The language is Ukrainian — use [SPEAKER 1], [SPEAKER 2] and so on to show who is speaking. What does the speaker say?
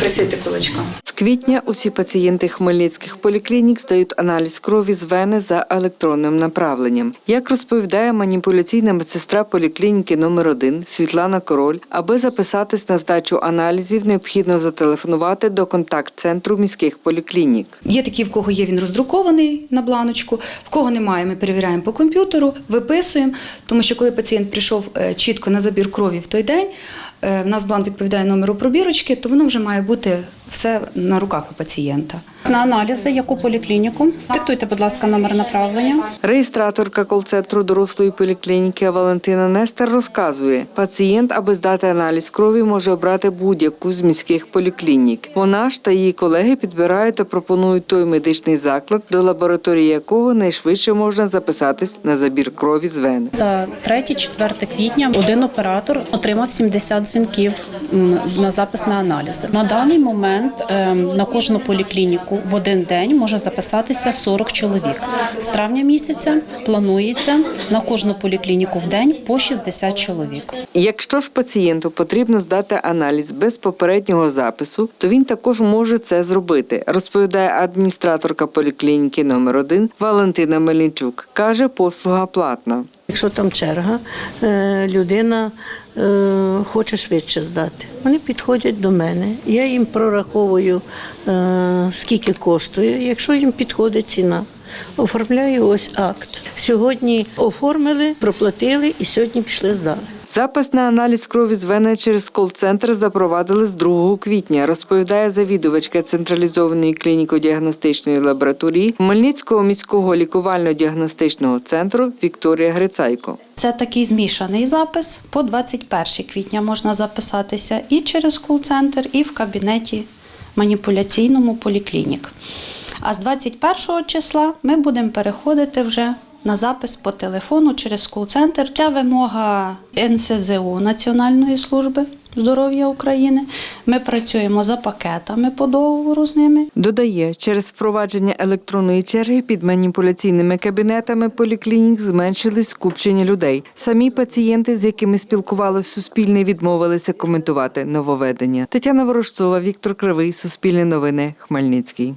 [SPEAKER 1] Працюйте кулачком.
[SPEAKER 2] З квітня усі пацієнти хмельницьких поліклінік здають аналіз крові з вени за електронним направленням. Як розповідає маніпуляційна медсестра поліклініки номер 1 Світлана Король, аби записатись на здачу аналізів, необхідно зателефонувати до контакт-центру міських поліклінік.
[SPEAKER 1] Є такі, в кого є він роздрукований на бланочку, в кого немає, ми перевіряємо по комп'ютеру, виписуємо, тому що коли пацієнт прийшов е, чітко на забір крові в той день, в нас бланк відповідає номеру пробірочки, то воно вже має бути все на руках у пацієнта.
[SPEAKER 3] На аналізи, яку поліклініку. Диктуйте, будь ласка, номер направлення.
[SPEAKER 2] Реєстраторка кол-центру дорослої поліклініки Валентина Нестер розказує, пацієнт, аби здати аналіз крові, може обрати будь-яку з міських поліклінік. Вона ж та її колеги підбирають та пропонують той медичний заклад, до лабораторії якого найшвидше можна записатись на забір крові з вени.
[SPEAKER 3] За 3-4 квітня один оператор отримав 70 дзвінків на запис на аналізи. На даний момент ем, на кожну поліклініку в один день може записатися 40 чоловік. З травня місяця планується на кожну поліклініку в день по 60 чоловік.
[SPEAKER 2] Якщо ж пацієнту потрібно здати аналіз без попереднього запису, то він також може це зробити, розповідає адміністраторка поліклініки номер 1 Валентина Мельничук. Каже, послуга платна.
[SPEAKER 4] Якщо там черга, е, людина е, хоче швидше здати. Вони підходять до мене. Я їм прораховую, е, скільки коштує, якщо їм підходить ціна. Оформляю ось акт. Сьогодні оформили, проплатили і сьогодні пішли здали.
[SPEAKER 2] Запис на аналіз крові з вени через кол-центр запровадили з 2 квітня, розповідає завідувачка централізованої клініко-діагностичної лабораторії Хмельницького міського лікувально-діагностичного центру Вікторія Грицайко.
[SPEAKER 5] Це такий змішаний запис. По 21 квітня можна записатися і через кол-центр, і в кабінеті маніпуляційному поліклінік. А з 21 числа ми будемо переходити вже на запис по телефону через кол-центр. Ця вимога НСЗУ Національної служби здоров'я України. Ми працюємо за пакетами по договору з ними.
[SPEAKER 2] Додає, через впровадження електронної черги під маніпуляційними кабінетами поліклінік зменшились скупчення людей. Самі пацієнти, з якими спілкувалося Суспільне, відмовилися коментувати нововведення. Тетяна Ворожцова, Віктор Кривий, Суспільне новини, Хмельницький.